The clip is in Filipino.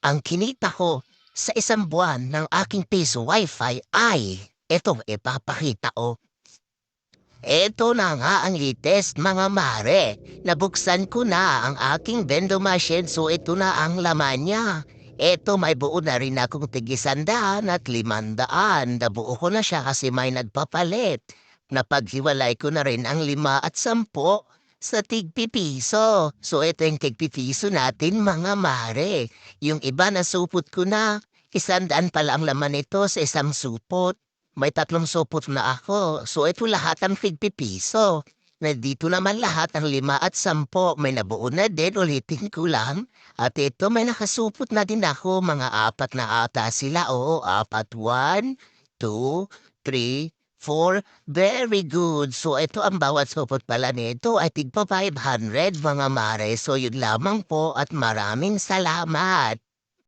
Ang kinita ko sa isang buwan ng aking piso wifi ay, eto ipapakita ko. Eto na nga ang latest mga mare. Nabuksan ko na ang aking vending machine so ito na ang laman niya. Eto may buo na rin akong tigisandaan at limandaan. Nabuo ko na siya kasi may nagpapalit. Napaghiwalay ko na rin ang lima at sampo sa tigpipiso. So ito yung tigpipiso natin mga mare. Yung iba na supot ko na. Isandaan pala ang laman nito sa isang supot. May tatlong supot na ako. So ito lahat ang tigpipiso. Na dito naman lahat ang lima at sampo. May nabuo na din, ulitin ko lang. At ito may nakasupot na din ako. Mga apat na ata sila. Oo, apat. One, two, three, four. Very good. So ito ang bawat supot pala nito ay tigpa 500 mga mare. So yun lamang po at maraming salamat.